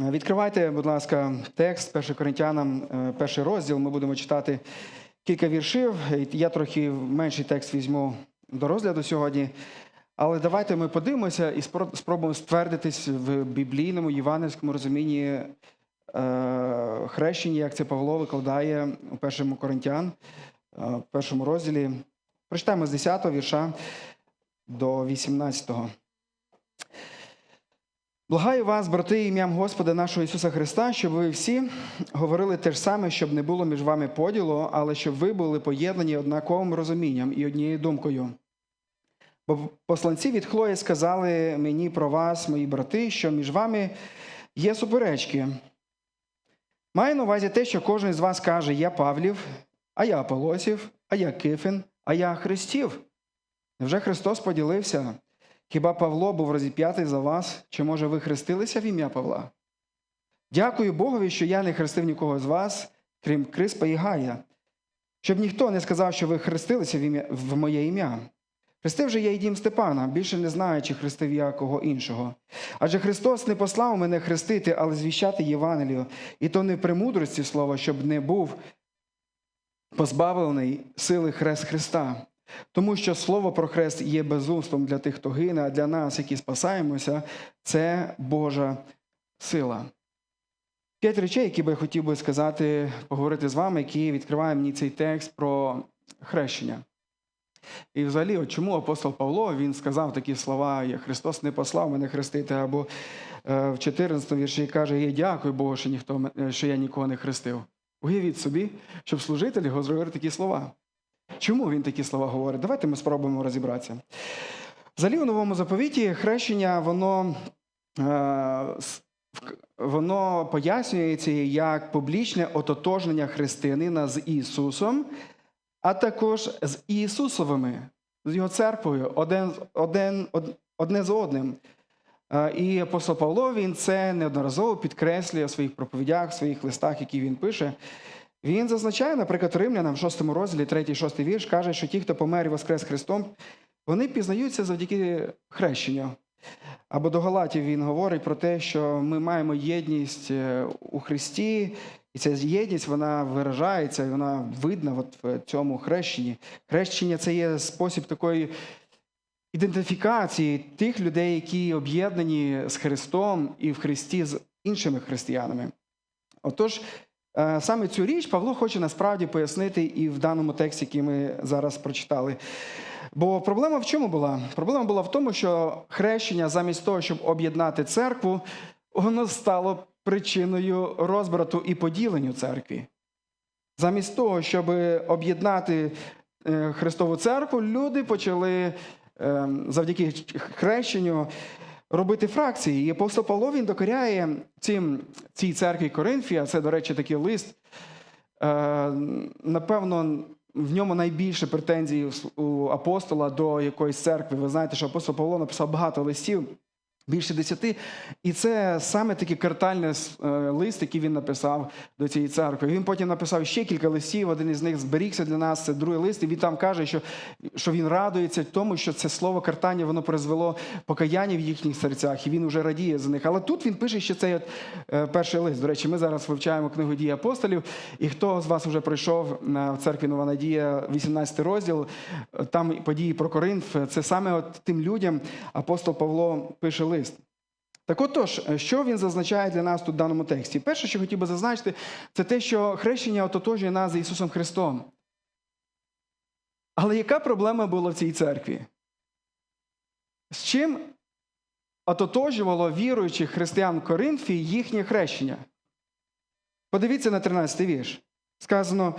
Відкривайте, будь ласка, текст 1 Коринтянам, е, перший розділ. Ми будемо читати кілька віршів. Я трохи менший текст візьму до розгляду сьогодні. Але давайте ми подивимося і спробуємо ствердитись в біблійному євангельському розумінні е, хрещення, як це Павло викладає у першому Коринтян, е, в першому розділі. Прочитаємо з 10 го вірша до 18. Благаю вас, брати, ім'ям Господа нашого Ісуса Христа, щоб ви всі говорили те ж саме, щоб не було між вами поділу, але щоб ви були поєднані однаковим розумінням і однією думкою. Бо посланці від Хлої сказали мені про вас, мої брати, що між вами є суперечки. Маю на увазі те, що кожен з вас каже: Я Павлів, а я Аполосів, а я Кифин, а я Христів. Невже Христос поділився? Хіба Павло був розіп'ятий за вас, чи може ви хрестилися в ім'я Павла? Дякую Богові, що я не хрестив нікого з вас, крім Криспа і Гая, щоб ніхто не сказав, що ви хрестилися в, ім'я, в моє ім'я. Хрестив же я й дім Степана, більше не знаю, чи хрестив я кого іншого. Адже Христос не послав мене хрестити, але звіщати Євангелію, і то не в премудрості слова, щоб не був позбавлений сили хрест Христа. Тому що слово про хрест є безумством для тих, хто гине, а для нас, які спасаємося, це Божа сила. П'ять речей, які би я хотів би сказати, поговорити з вами, які відкриває мені цей текст про хрещення. І взагалі, от чому апостол Павло він сказав такі слова, Христос не послав мене хрестити, або е, в 14 вірші каже, я дякую Богу, що, ніхто, е, що я нікого не хрестив. Уявіть собі, щоб служителі говорили такі слова. Чому він такі слова говорить? Давайте ми спробуємо розібратися. Взагалі, у новому заповіті хрещення, воно, е, воно пояснюється як публічне ототожнення християнина з Ісусом, а також з Ісусовими, з його церквою, один, один, одне з одним. Е, І апостол Павло він це неодноразово підкреслює в своїх проповідях, в своїх листах, які він пише. Він зазначає, наприклад, римлянам в 6 розділі, 3-6 вірш, каже, що ті, хто помер і воскрес Христом, вони пізнаються завдяки хрещенню. Або до Галатів він говорить про те, що ми маємо єдність е, у Христі, і ця єдність вона виражається, вона видна от в цьому хрещенні. Хрещення це є спосіб такої ідентифікації тих людей, які об'єднані з Христом і в Христі з іншими християнами. Отож, саме цю річ Павло хоче насправді пояснити і в даному тексті, який ми зараз прочитали. Бо проблема в чому була? Проблема була в тому, що хрещення, замість того, щоб об'єднати церкву, воно стало причиною розбрату і поділенню церкві. Замість того, щоб об'єднати е, Христову церкву, люди почали е, завдяки хрещенню робити фракції. І апостол Павло він докоряє цим, цій церкві Коринфія, це, до речі, такий лист. Е, Напевно, в ньому найбільше претензій у апостола до якоїсь церкви. Ви знаєте, що апостол Павло написав багато листів. Більше десяти, і це саме такий картальний е, лист, який він написав до цієї церкви. Він потім написав ще кілька листів. Один із них зберігся для нас. Це другий лист. І він там каже, що, що він радується тому, що це слово картання воно призвело покаяння в їхніх серцях, і він вже радіє за них. Але тут він пише ще цей от, е, перший лист. До речі, ми зараз вивчаємо книгу дії апостолів. І хто з вас вже пройшов на в церкві Нова Надія, 18 розділ, там події про Коринф. Це саме от тим людям апостол Павло пише лист. Так отож, що він зазначає для нас тут в даному тексті? Перше, що хотів би зазначити, це те, що хрещення ототожнює нас з Ісусом Христом. Але яка проблема була в цій церкві? З чим ототожнювало віруючих християн Коринфі їхнє хрещення? Подивіться на 13 вірш. Сказано,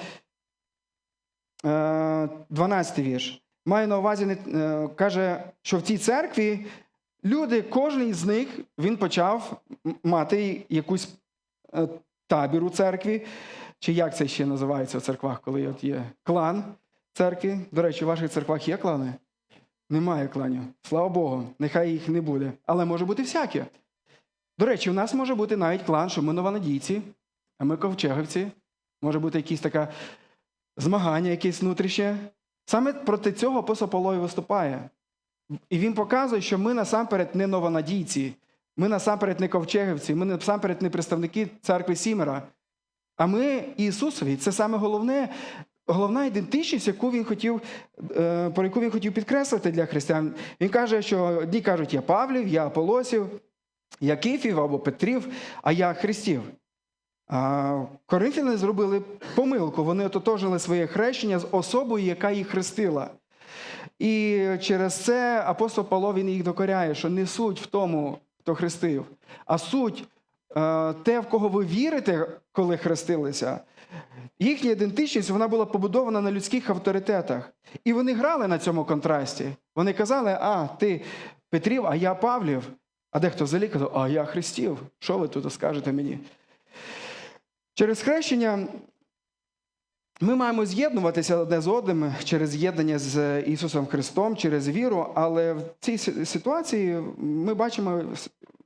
е, 12 вірш. Маю на увазі, е, каже, що в цій церкві люди, кожен з них він почав мати якусь е, табір у церкві, чи як це ще називається в церквах, коли от є клан церкви. До речі, в ваших церквах є клани? Немає кланів. Слава Богу, нехай їх не буде. Але може бути всяке. До речі, у нас може бути навіть клан, що ми новонадійці, а ми ковчеговці. Може бути якісь таке змагання, якесь внутрішнє. Саме проти цього апостол Павло і виступає. І він показує, що ми насамперед не новонадійці, Ми насамперед не ковчегівці, ми насамперед не представники церкви Сімера. А ми Ісусові. Це саме головне, головна ідентичність, яку він хотів, е, про яку він хотів підкреслити для християн. Він каже, що одні кажуть, я Павлів, я Аполосів, я Кифів або Петрів, а я Христів. Коринфяни зробили помилку. Вони ототожили своє хрещення з особою, яка їх хрестила. І через це апостол Павло він їх докоряє, що не суть в тому, хто хрестив, а суть е, те, в кого ви вірите, коли хрестилися. Їхня ідентичність вона була побудована на людських авторитетах. І вони грали на цьому контрасті. Вони казали: а, ти Петрів, а я Павлів. А дехто взагалі казав, а я Христів. Що ви тут скажете мені? Через хрещення ми маємо з'єднуватися одне з одним через з'єднання з Ісусом Христом, через віру, але в цій ситуації ми бачимо,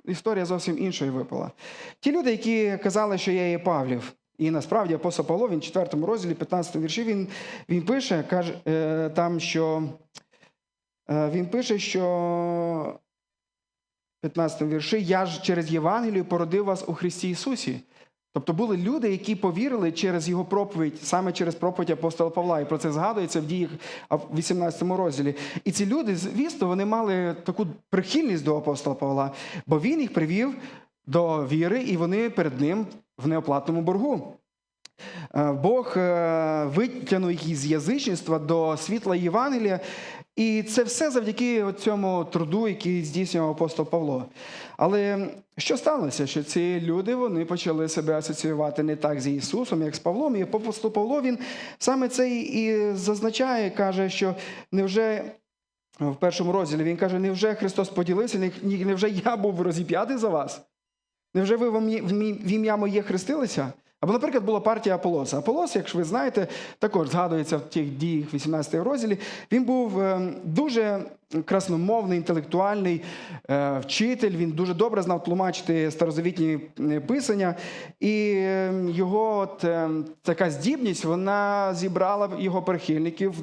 історія зовсім іншою випала. Ті люди, які казали, що я є Павлів, і насправді апостол Павло, він в 4 розділі, 15 вірші, він, він пише, каже е, там, що е, він пише, що 15 вірші, я ж через Євангелію породив вас у Христі Ісусі. Тобто були люди, які повірили через його проповідь, саме через проповідь апостола Павла. І про це згадується в діях в 18 розділі. І ці люди, звісно, вони мали таку прихильність до апостола Павла, бо він їх привів до віри, і вони перед ним в неоплатному боргу. Е, Бог е, витягнув їх із язичництва до світла Євангелія, і це все завдяки цьому труду, який здійснював апостол Павло. Але що сталося? Що ці люди вони почали себе асоціювати не так з Ісусом, як з Павлом. І апостол Павло він саме це і зазначає, каже, що невже. В першому розділі він каже: невже Христос поділився, невже я був розіп'ятий за вас? Невже ви в ім'я моє хрестилися? Або, наприклад, була партія Аполоса. Аполос, якщо ви знаєте, також згадується в тих діях 18 розділі. Він був е, дуже красномовний, інтелектуальний е, вчитель. Він дуже добре знав тлумачити старозавітні е, писання. І його от, е, така здібність вона зібрала його прихильників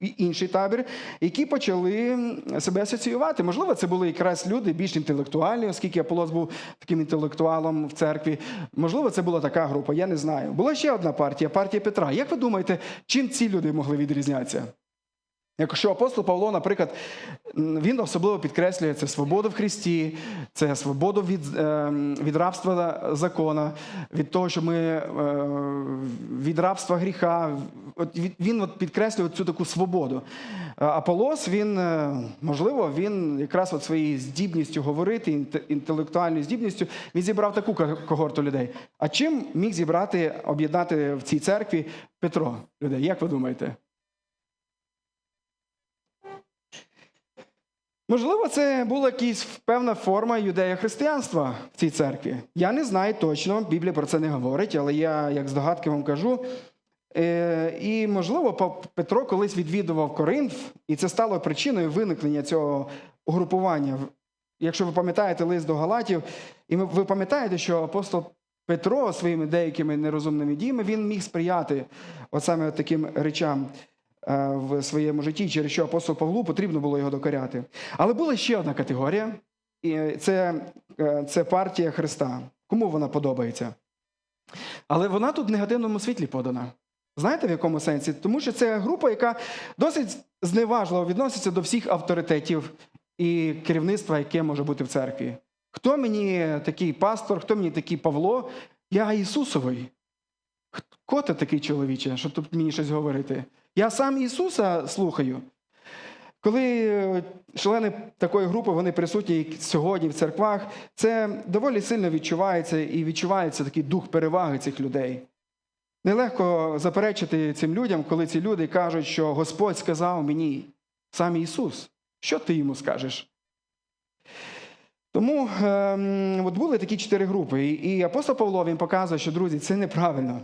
в інший табір, які почали себе асоціювати. Можливо, це були якраз люди більш інтелектуальні, оскільки Аполос був таким інтелектуалом в церкві. Можливо, це була така група, я не знаю. Була ще одна партія партія Петра. Як ви думаєте, чим ці люди могли відрізнятися? Якщо апостол Павло, наприклад, він особливо підкреслює це свободу в Христі, це свободу від, е, від рабства закона, від того, що ми е, від рабства гріха. От він от підкреслює цю таку свободу. Аполос, він, е, можливо, він якраз от своєю здібністю говорити, інтелектуальною здібністю, він зібрав таку когорту людей. А чим міг зібрати, об'єднати в цій церкві Петро людей? Як ви думаєте? Можливо, це була якась певна форма юдея-християнства в цій церкві. Я не знаю точно, Біблія про це не говорить, але я, як здогадки вам кажу. Е, і, можливо, Петро колись відвідував Коринф, і це стало причиною виникнення цього угрупування. Якщо ви пам'ятаєте лист до Галатів, і ви- пам'ятаєте, що апостол Петро своїми деякими нерозумними діями він міг сприяти от саме от таким речам в своєму житті, через що апостолу Павлу потрібно було його докоряти. Але була ще одна категорія, і це, е, це партія Христа. Кому вона подобається? Але вона тут в негативному світлі подана. Знаєте в якому сенсі? Тому що це група, яка досить зневажливо відноситься до всіх авторитетів і керівництва, яке може бути в церкві. Хто мені такий пастор, хто мені такий Павло? Я Ісусовий. Хто ти такий чоловіче, щоб тут мені щось говорити? Я сам Ісуса слухаю. Коли е, члени такої групи вони присутні сьогодні в церквах, це доволі сильно відчувається і відчувається такий дух переваги цих людей. Нелегко заперечити цим людям, коли ці люди кажуть, що Господь сказав мені, сам Ісус, що ти йому скажеш? Тому ем, от були такі чотири групи. І апостол Павло він показує, що друзі, це неправильно.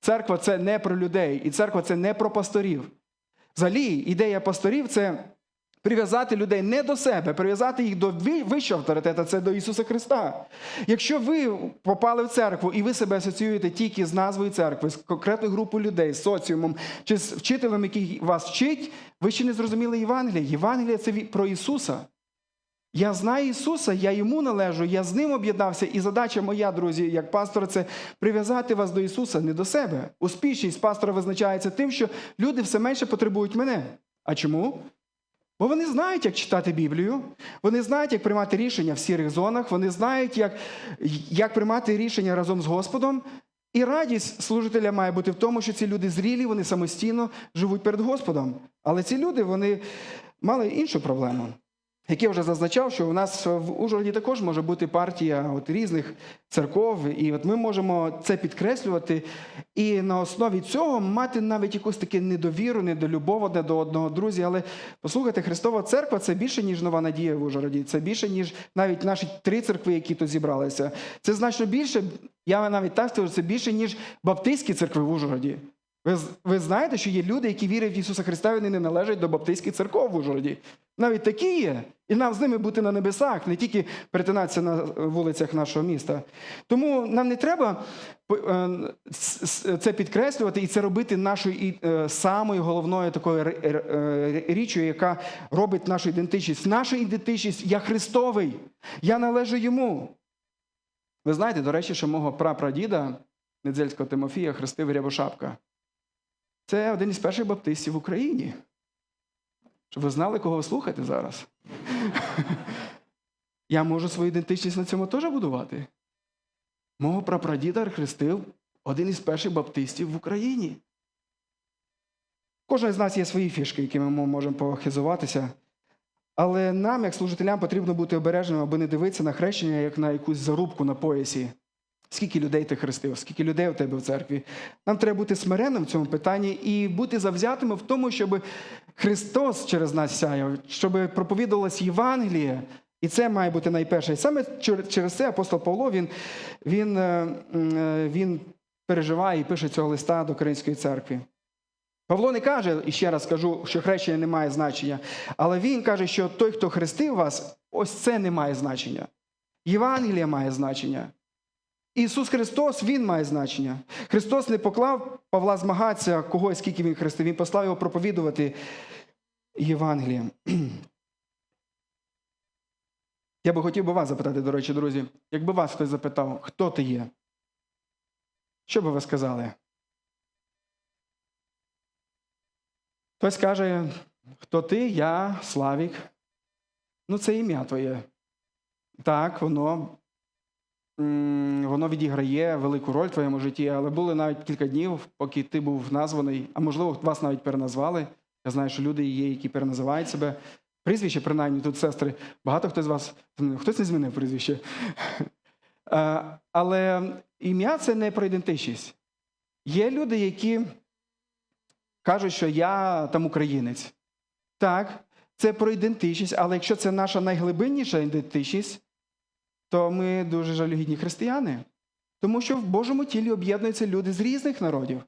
Церква це не про людей, і церква це не про пасторів. Взагалі, ідея пасторів це прив'язати людей не до себе, прив'язати їх до вищого авторитета, це до Ісуса Христа. Якщо ви попали в церкву і ви себе асоціюєте тільки з назвою церкви, з конкретною групою людей, з соціумом чи з вчителем, який вас вчить, ви ще не зрозуміли Євангелія. Євангелія це про Ісуса. Я знаю Ісуса, я йому належу, я з ним об'єднався. І задача моя, друзі, як пастора, це прив'язати вас до Ісуса, не до себе. Успішність пастора визначається тим, що люди все менше потребують мене. А чому? Бо вони знають, як читати Біблію, вони знають, як приймати рішення в сірих зонах, вони знають, як, як приймати рішення разом з Господом. І радість служителя має бути в тому, що ці люди зрілі, вони самостійно живуть перед Господом. Але ці люди вони мали іншу проблему. Як я вже зазначав, що у нас в Ужгороді також може бути партія от різних церков, і от ми можемо це підкреслювати, і на основі цього мати навіть якусь таку недовіру, недолюбов одне до одного друзі. Але послухайте, Христова церква це більше, ніж нова надія в Ужгороді. Це більше, ніж навіть наші три церкви, які тут зібралися. Це значно більше, я навіть так скажу, це більше, ніж баптистські церкви в Ужгороді. Ви, ви знаєте, що є люди, які вірять в Ісуса Христа, вони не належать до баптистських церков в Ужгороді. Навіть такі є. І нам з ними бути на небесах, не тільки перетинатися на вулицях нашого міста. Тому нам не треба е, це підкреслювати і це робити нашою е, самою головною такою е, річчю, яка робить нашу ідентичність. Наша ідентичність я Христовий, я належу йому. Ви знаєте, до речі, що мого прапрадіда Недзельського Тимофія хрестив Рябошапка. Це один із перших баптистів в Україні. Щоб ви знали, кого ви слухаєте зараз. Я можу свою ідентичність на цьому теж будувати. Мого прапрадіда хрестив один із перших баптистів в Україні. Кожен з нас є свої фішки, якими ми можемо похизуватися. Але нам, як служителям, потрібно бути обережними, аби не дивитися на хрещення, як на якусь зарубку на поясі. Скільки людей ти хрестив, скільки людей у тебе в церкві. Нам треба бути смиренним в цьому питанні і бути завзятими в тому, щоб Христос через нас сяяв, щоб проповідувалась Євангеліє. І це має бути найперше. І саме через це апостол Павло він, він, е, е, він переживає і пише цього листа до Коринської церкви. Павло не каже, і ще раз скажу, що хрещення не має значення, але він каже, що той, хто хрестив вас, ось це не має значення. Євангелія має значення. Ісус Христос, Він має значення. Христос не поклав Павла змагатися, кого і скільки він хрестив. Він послав його проповідувати Євангелієм. Я би хотів би вас запитати, до речі, друзі, якби вас хтось запитав, хто ти є? Що би ви сказали? Хтось каже, хто ти, я, Славік. Ну, це ім'я твоє. Так, воно воно відіграє велику роль в твоєму житті, але були навіть кілька днів, поки ти був названий, а можливо, вас навіть переназвали. Я знаю, що люди є, які переназивають себе. Прізвище, принаймні, тут сестри, багато хто з вас, хтось не змінив прізвище. Але ім'я це не про ідентичність. Є люди, які кажуть, що я там українець. Так, це про ідентичність, але якщо це наша найглибинніша ідентичність, то ми дуже жалюгідні християни. Тому що в Божому тілі об'єднуються люди з різних народів.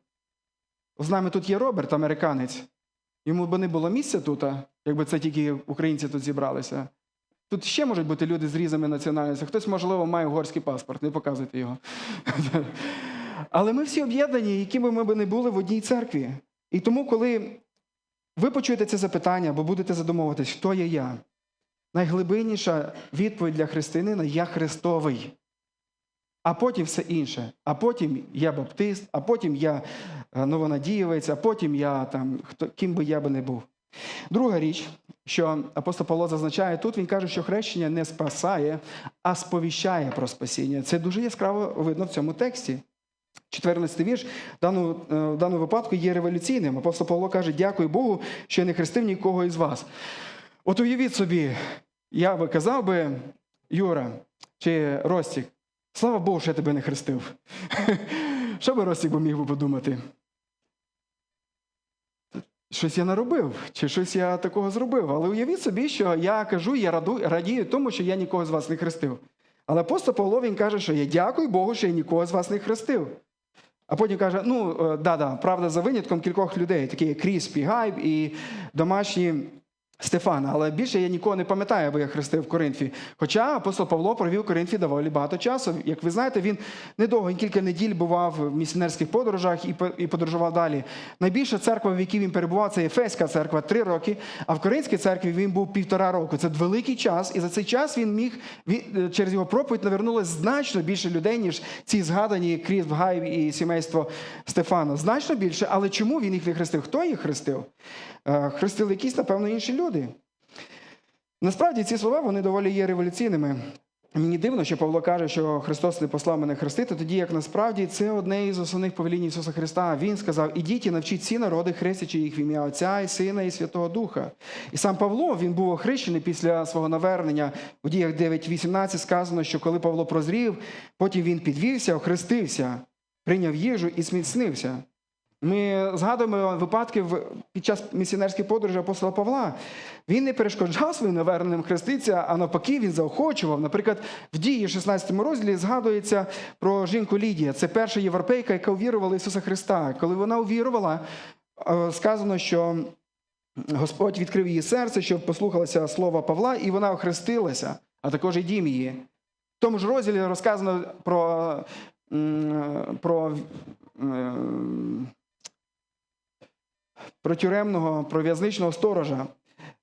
З нами тут є Роберт, американець. Йому б не було місця тут, якби це тільки українці тут зібралися. Тут ще можуть бути люди з різними національностями. Хтось, можливо, має угорський паспорт, не показуйте його. Але ми всі об'єднані, якими ми б не були в одній церкві. І тому, коли ви почуєте це запитання або будете задумуватись, хто є я, найглибинніша відповідь для християнина я Христовий. А потім все інше. А потім я баптист, а потім я е, новонадієвець, а потім я там, хто, ким би я би не був. Друга річ, що апостол Павло зазначає тут, він каже, що хрещення не спасає, а сповіщає про спасіння. Це дуже яскраво видно в цьому тексті. 14 вірш в даному, е, в даному випадку є революційним. Апостол Павло каже, дякую Богу, що я не хрестив нікого із вас. От уявіть собі, я би казав би, Юра чи Ростік, слава Богу, що я тебе не хрестив. Що би Ростік міг би подумати? Щось я наробив, чи щось я такого зробив. Але уявіть собі, що я кажу, я радію тому, що я нікого з вас не хрестив. Але апостол Павло він каже, що я дякую Богу, що я нікого з вас не хрестив. А потім каже: ну, да-да, правда, за винятком кількох людей, такі як Кріс, Пігайб і домашні Стефана, але більше я нікого не пам'ятаю, аби я хрестив в Коринфі. Хоча апостол Павло провів Коринфі доволі багато часу. Як ви знаєте, він недовго, кілька неділь бував в місіонерських подорожах і подорожував далі. Найбільша церква, в якій він перебував, це Ефеська церква, три роки. А в Коринській церкві він був півтора року. Це великий час, і за цей час він міг він, е, через його проповідь навернулося значно більше людей, ніж ці згадані Кріс Гайв і сімейство Стефана. Значно більше, але чому він їх не хрестив? Хто їх хрестив? Е, Хрестили якісь, напевно, інші люди. Насправді ці слова вони доволі є революційними. Мені дивно, що Павло каже, що Христос не послав мене хрестити, тоді як насправді це одне із основних повелінь Ісуса Христа. Він сказав: ідіть і навчіть всі народи, хрестячи їх в ім'я Отця і Сина і Святого Духа. І сам Павло він був охрещений після свого навернення. У діях 9.18 сказано, що коли Павло прозрів, потім він підвівся, охрестився, прийняв їжу і зміцнився. Ми згадуємо випадки під час місіонерських подорожей апостола Павла. Він не перешкоджав своїм наверненим хреститися, а навпаки, він заохочував. Наприклад, в дії 16 розділі згадується про жінку Лідія. Це перша європейка, яка увірувала Ісуса Христа. Коли вона увірувала, е, сказано, що Господь відкрив її серце, щоб послухалася слова Павла, і вона охрестилася, а також і дім її. В тому ж розділі розказано про, про, м, про тюремного, про в'язничного сторожа,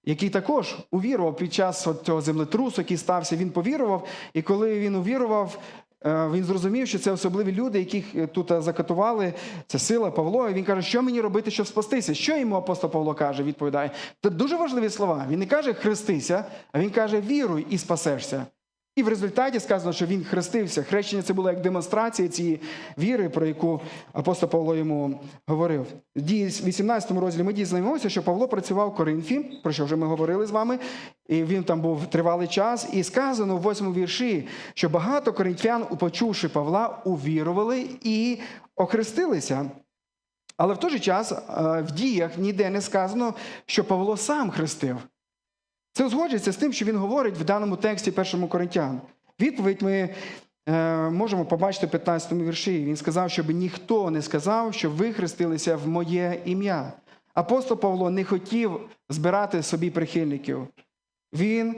який також увірував під час цього землетрусу, який стався, він повірував. І коли він увірував, е, він зрозумів, що це особливі люди, яких е, тут е, закатували. Це сила Павло. І він каже, що мені робити, щоб спастися? Що йому апостол Павло каже? Відповідає. Це дуже важливі слова. Він не каже хрестися, а він каже віруй і спасешся. І в результаті сказано, що він хрестився. Хрещення це було як демонстрація цієї віри, про яку апостол Павло йому говорив. В 18 розділі ми дізнаємося, що Павло працював в Коринфі, про що вже ми говорили з вами. І він там був тривалий час. І сказано в восьмому вірші, що багато коринфян, почувши Павла, увірували і охрестилися. Але в той же час е, в діях ніде не сказано, що Павло сам хрестив. Це узгоджується з тим, що він говорить в даному тексті першому Коринтян. Відповідь ми е, можемо побачити в 15 вірші. Він сказав, щоб ніхто не сказав, що ви хрестилися в моє ім'я. Апостол Павло не хотів збирати собі прихильників. Він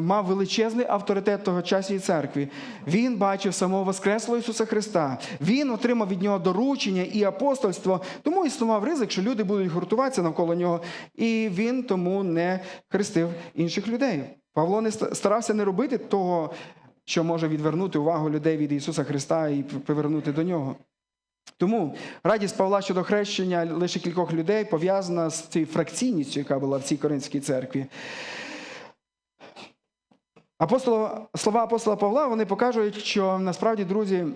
мав величезний авторитет тогочасній церкві. Він бачив самого Воскреслого Ісуса Христа. Він отримав від нього доручення і апостольство, тому існував ризик, що люди будуть гуртуватися навколо нього, і він тому не хрестив інших людей. Павло не старався не робити того, що може відвернути увагу людей від Ісуса Христа і привернути до нього. Тому радість Павла щодо хрещення лише кількох людей пов'язана з цією фракційністю, яка була в цій Коринській церкві. Апостола, слова апостола Павла вони покажуть, що насправді, друзі,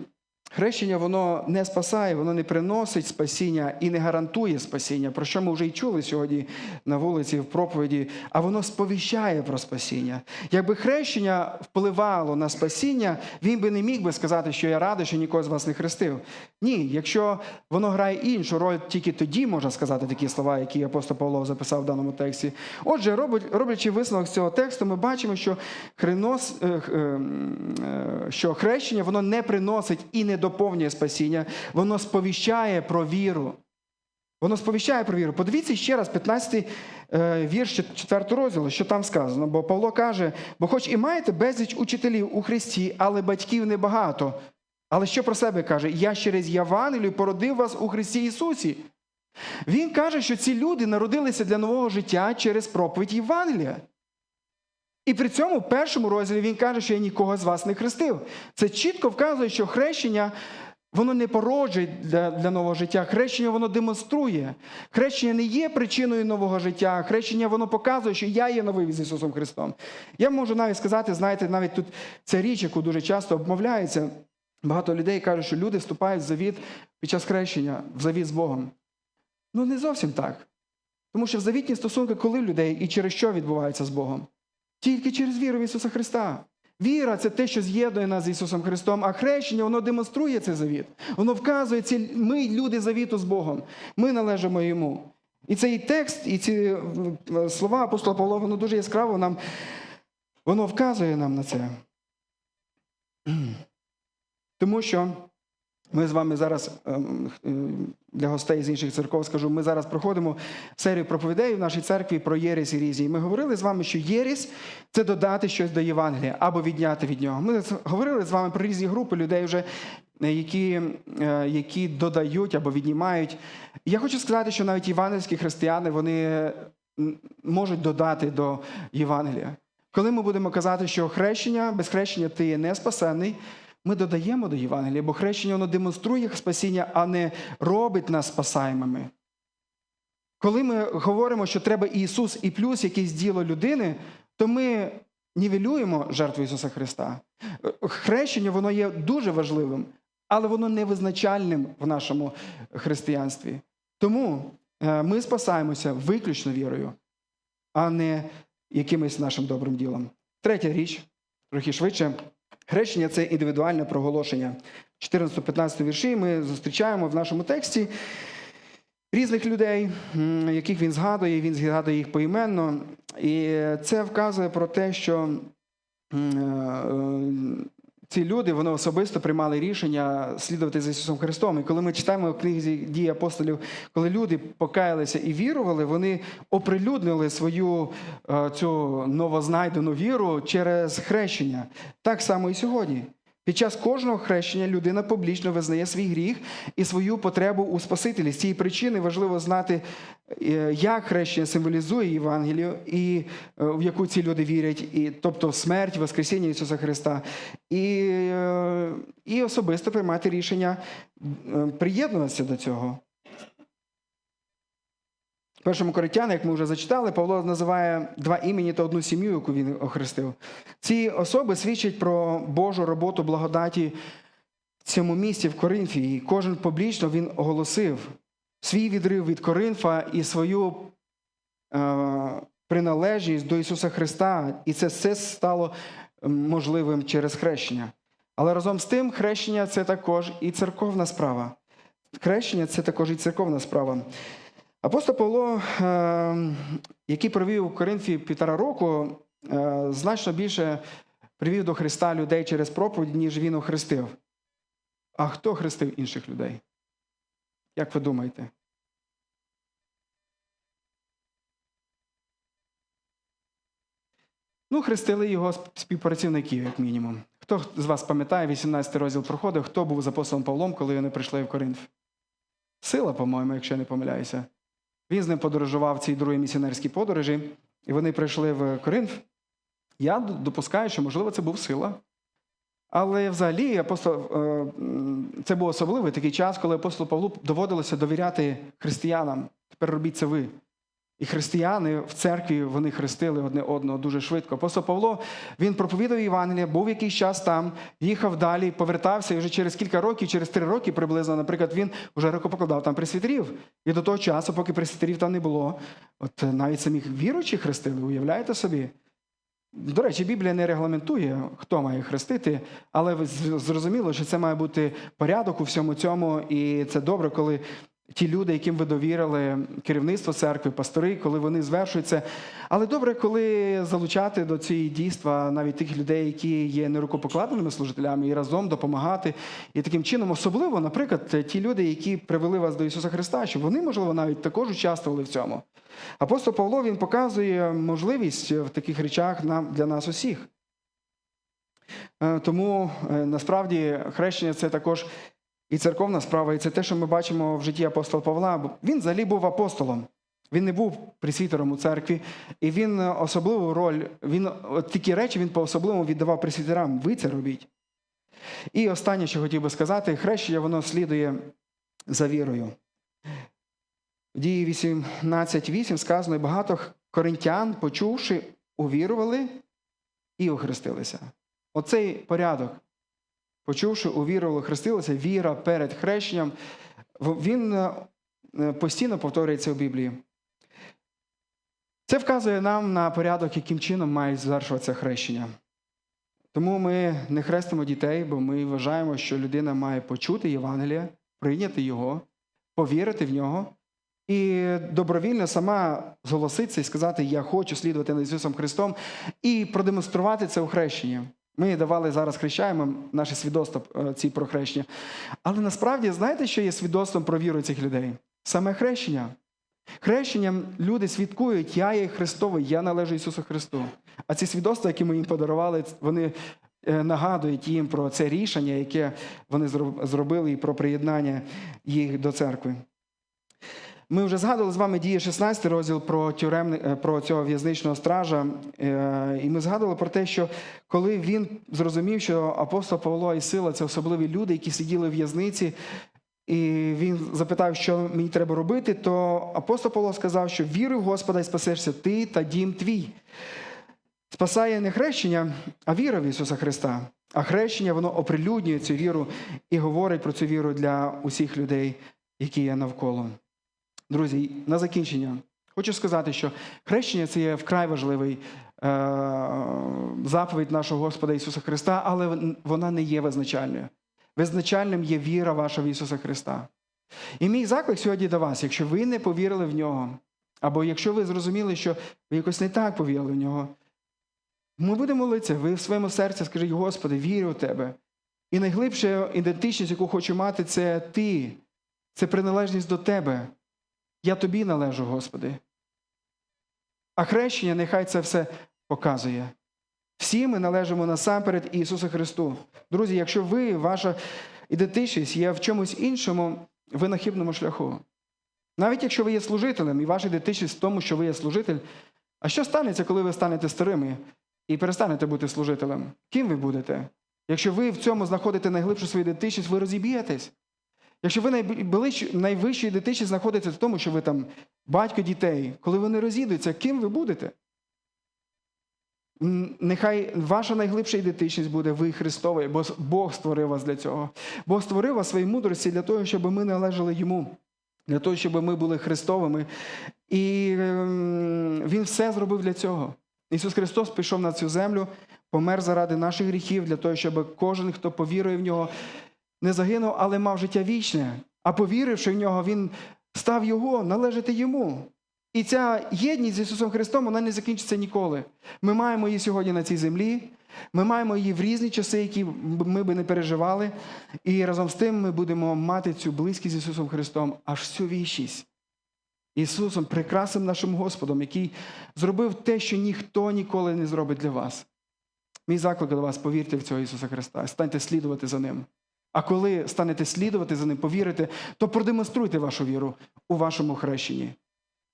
хрещення воно не спасає, воно не приносить спасіння і не гарантує спасіння, про що ми вже й чули сьогодні на вулиці в проповіді, а воно сповіщає про спасіння. Якби хрещення впливало на спасіння, він би не міг би сказати, що я радий, що нікого з вас не хрестив. Ні, якщо воно грає іншу роль, тільки тоді можна сказати такі слова, які апостол Павло записав в даному тексті. Отже, роблячи висновок з цього тексту, ми бачимо, що е, е, е, що хрещення воно не приносить і не доповнює спасіння, воно сповіщає про віру. Воно сповіщає про віру. Подивіться ще раз, 15 е, вірш 4 розділу, що там сказано. Бо Павло каже: бо хоч і маєте безліч учителів у Христі, але батьків небагато. Але що про себе каже? Я через Євангелію породив вас у Христі Ісусі. Він каже, що ці люди народилися для нового життя через проповідь Євангелія. І при цьому в першому розділі він каже, що я нікого з вас не хрестив. Це чітко вказує, що хрещення воно не породжує для, для нового життя. Хрещення воно демонструє. Хрещення не є причиною нового життя. Хрещення воно показує, що я є новий з Ісусом Христом. Я можу навіть сказати, знаєте, навіть тут це річ, яку дуже часто обмовляється. Багато людей кажуть, що люди вступають в завіт під час хрещення, в завіт з Богом. Ну, не зовсім так. Тому що в завітні стосунки, коли в людей і через що відбуваються з Богом? Тільки через віру в Ісуса Христа. Віра це те, що з'єднує нас з Ісусом Христом, а хрещення воно демонструє цей завіт. Воно вказує, ці, ми люди завіту з Богом. Ми належимо Йому. І цей текст, і ці слова апостола Павла, воно дуже яскраво нам, воно вказує нам на це. Тому що Ми з вами зараз ем, е, для гостей з інших церков скажу, ми зараз проходимо серію проповідей в нашій церкві про єресі різні. І ми говорили з вами, що єресь це додати щось до Євангелія або відняти від нього. Ми говорили з вами про різні групи людей, вже, е, які, е, які додають або віднімають. Я хочу сказати, що навіть євангельські християни вони можуть додати до Євангелія. Коли ми будемо казати, що хрещення, без хрещення ти є не спасений, ми додаємо до Євангелія, бо хрещення воно демонструє спасіння, а не робить нас спасаємими. Коли ми говоримо, що треба Ісус і плюс якесь діло людини, то ми нівелюємо жертву Ісуса Христа. Хрещення воно є дуже важливим, але воно не визначальним в нашому християнстві. Тому е, ми спасаємося виключно вірою, а не якимось нашим добрим ділом. Третя річ, трохи швидше. Хрещення це індивідуальне проголошення. 14-15 вірші ми зустрічаємо в нашому тексті різних людей, яких він згадує, він згадує їх поіменно. І це вказує про те, що е, ці люди вони особисто приймали рішення слідувати за Ісусом Христом. І коли ми читаємо в книзі дії апостолів, коли люди покаялися і вірували, вони оприлюднили свою е, цю новознайдену віру через хрещення. Так само і сьогодні. Під час кожного хрещення людина публічно визнає свій гріх і свою потребу у Спасителі. З цієї причини важливо знати, е, як хрещення символізує Євангелію і е, в яку ці люди вірять, і, тобто смерть, Воскресіння Ісуса Христа, і, е, і особисто приймати рішення е, приєднуватися до цього. Першому Коринтяни, як ми вже зачитали, Павло називає два імені та одну сім'ю, яку він охрестив. Ці особи свідчать про Божу роботу благодаті в цьому місці в Коринфі. І кожен публічно він оголосив свій відрив від Коринфа і свою е, приналежність до Ісуса Христа. І це все стало можливим через хрещення. Але разом з тим, хрещення це також і церковна справа. Хрещення це також і церковна справа. Апостол Павло, е, який провів у Коринфі півтора року, е, значно більше привів до Христа людей через проповідь, ніж він охрестив. А хто хрестив інших людей? Як ви думаєте? Ну, хрестили його співпрацівників, як мінімум. Хто з вас пам'ятає, 18 розділ проходив, хто був з апостолом Павлом, коли вони прийшли в Коринф? Сила, по-моєму, якщо я не помиляюся. Він з ним подорожував в цій другій подорожі, і вони прийшли в Коринф. Я допускаю, що, можливо, це був сила. Але взагалі апостол, е, це був особливий такий час, коли апостолу Павлу доводилося довіряти християнам. Тепер робіть це ви. І християни в церкві вони хрестили одне одного дуже швидко. Апостол Павло він проповідав Євангелія, був якийсь час там, їхав далі, повертався, і вже через кілька років, через три роки приблизно, наприклад, він вже рукопокладав там присвітерів. І до того часу, поки присвітерів там не було, от навіть самих віруючих хрестили, уявляєте собі? До речі, Біблія не регламентує, хто має хрестити, але зрозуміло, що це має бути порядок у всьому цьому, і це добре, коли ті люди, яким ви довірили керівництво церкви, пастори, коли вони звершуються. Але добре, коли залучати до цієї дійства навіть тих людей, які є нерукопокладеними служителями, і разом допомагати. І таким чином, особливо, наприклад, ті люди, які привели вас до Ісуса Христа, щоб вони, можливо, навіть також участвували в цьому. Апостол Павло він показує можливість в таких речах для нас усіх. Е, Тому е, насправді хрещення це також і церковна справа, і це те, що ми бачимо в житті апостола Павла. Він взагалі був апостолом. Він не був присвітером у церкві, і він е, особливу роль, він от такі речі він по-особливому віддавав присвітерам. Ви це робіть. І останнє, що хотів би сказати, хрещення воно слідує за вірою. В дії 18.8 сказано, і багато коринтян, почувши, увірували і охрестилися. Оцей порядок. Почувши, увірували, хрестилися, віра перед хрещенням, він е, е, постійно повторюється у Біблії. Це вказує нам на порядок, яким чином має завершуватися хрещення. Тому ми не хрестимо дітей, бо ми вважаємо, що людина має почути Євангелія, прийняти його, повірити в нього і добровільно сама зголоситися і сказати: Я хочу слідувати за Ісусом Христом, і продемонструвати це у хрещенні. Ми давали зараз хрещаємо наше свідоцтво е, ці про хрещення. Але насправді знаєте, що є свідоцтвом про віру цих людей? Саме хрещення. Хрещенням люди свідкують, я є Христовий, я належу Ісусу Христу. А ці свідоцтва, які ми їм подарували, вони е, нагадують їм про це рішення, яке вони зробили, і про приєднання їх до церкви. Ми вже згадували з вами діє 16 розділ про тюремни, е, про цього в'язничного стража. Е, І ми згадували про те, що коли він зрозумів, що апостол Павло і Сила це особливі люди, які сиділи в в'язниці, і він запитав, що мені треба робити, то апостол Павло сказав, що віруй в Господа і спасешся ти та дім твій. Спасає не хрещення, а віра в Ісуса Христа. А хрещення воно оприлюднює цю віру і говорить про цю віру для усіх людей, які є навколо. Друзі, на закінчення хочу сказати, що хрещення це є вкрай важливий е, заповідь нашого Господа Ісуса Христа, але вона не є визначальною. Визначальним є віра ваша в Ісуса Христа. І мій заклик сьогодні до вас, якщо ви не повірили в нього, або якщо ви зрозуміли, що ви якось не так повірили в нього, ми будемо молитися, ви в своєму серці скажіть, Господи, вірю в Тебе. І найглибша ідентичність, яку хочу мати, це Ти, це приналежність до Тебе. Я тобі належу, Господи. А хрещення нехай це все показує. Всі ми належимо насамперед Ісусу Христу. Друзі, якщо ви, ваша ідентичність є в чомусь іншому, ви на хибному шляху. Навіть якщо ви є служителем, і ваша ідентичність в тому, що ви є служитель, а що станеться, коли ви станете старими і перестанете бути служителем? Ким ви будете? Якщо ви в цьому знаходите найглибшу свою ідентичність, ви розіб'єтесь. Якщо ви найближчу- найвищу ідентичність знаходите в тому, що ви там батько дітей, коли вони розійдуться, ким ви будете? Нехай ваша найглибша ідентичність буде ви Христовий, бо Бог створив вас для цього. Бог створив вас своїй мудрості для того, щоб ми належали йому, для того, щоб ми були Христовими. І ем, Він все зробив для цього. Ісус Христос пішов на цю землю, помер заради наших гріхів, для того, щоб кожен, хто повірує в нього, не загинув, але мав життя вічне. А повіривши в нього, він став його належати йому. І ця єдність з Ісусом Христом вона не закінчиться ніколи. Ми маємо її сьогодні на цій землі. Ми маємо її в різні часи, які ми би не переживали. І разом з тим ми будемо мати цю близькість з Ісусом Христом аж всю вічність. Ісусом, прекрасним нашим Господом, який зробив те, що ніхто ніколи не зробить для вас. Мій заклик до вас, повірте в цього Ісуса Христа, станьте слідувати за Ним. А коли станете слідувати за Ним, повірите, то продемонструйте вашу віру у вашому хрещенні,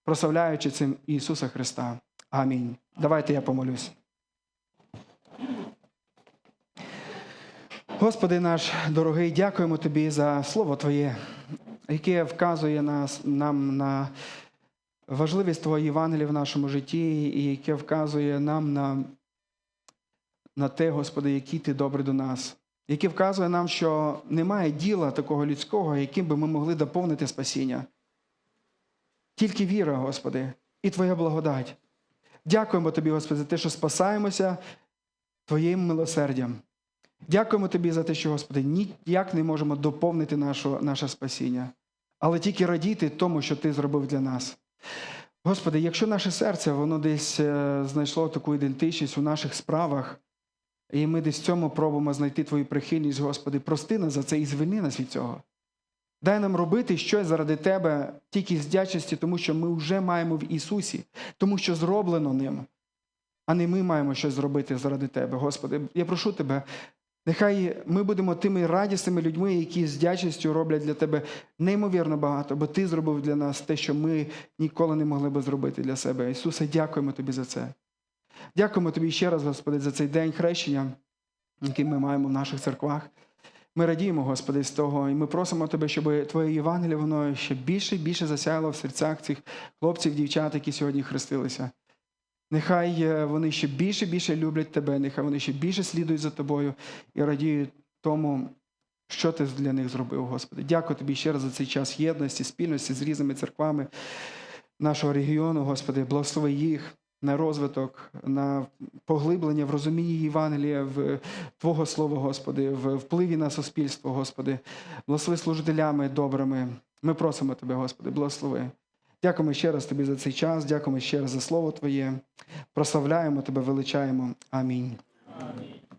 прославляючи цим Ісуса Христа. Амінь. Давайте я помолюсь. Господи наш дорогий, дякуємо Тобі за Слово Твоє, яке вказує нас, нам на важливість Твого Євангелія в нашому житті, і яке вказує нам на, на те, Господи, який Ти добрий до нас, яке вказує нам, що немає діла такого людського, яким би ми могли доповнити спасіння. Тільки віра, Господи, і Твоя благодать. Дякуємо Тобі, Господи, за те, що спасаємося Твоїм милосердям. Дякуємо Тобі за те, що, Господи, ніяк не можемо доповнити нашу, наше спасіння, але тільки радіти тому, що Ти зробив для нас. Господи, якщо наше серце воно десь е, знайшло таку ідентичність у наших справах, і ми десь в цьому пробуємо знайти Твою прихильність, Господи, прости нас за це і звільни нас від цього. Дай нам робити щось заради Тебе тільки з вдячності, тому що ми вже маємо в Ісусі, тому що зроблено ним, а не ми маємо щось зробити заради Тебе. Господи, я прошу Тебе, нехай ми будемо тими радісними людьми, які з вдячністю роблять для Тебе неймовірно багато, бо Ти зробив для нас те, що ми ніколи не могли би зробити для себе. Ісусе, дякуємо Тобі за це. Дякуємо Тобі ще раз, Господи, за цей день хрещення, який ми маємо в наших церквах. Ми радіємо, Господи, з того, і ми просимо Тебе, щоб Твоє Євангеліє воно ще більше і більше засяяло в серцях цих хлопців, дівчат, які сьогодні хрестилися. Нехай е, вони ще більше і більше люблять Тебе, нехай вони ще більше слідують за Тобою і радіють тому, що Ти для них зробив, Господи. Дякую Тобі ще раз за цей час єдності, спільності з різними церквами нашого регіону, Господи, благослови їх на розвиток, на поглиблення в розумінні Євангелія, в Твого Слова, Господи, в впливі на суспільство, Господи. Благослови служителями добрими. Ми просимо Тебе, Господи, благослови. Дякуємо ще раз Тобі за цей час, дякуємо ще раз за Слово Твоє. Прославляємо Тебе, величаємо. Амінь. Амінь.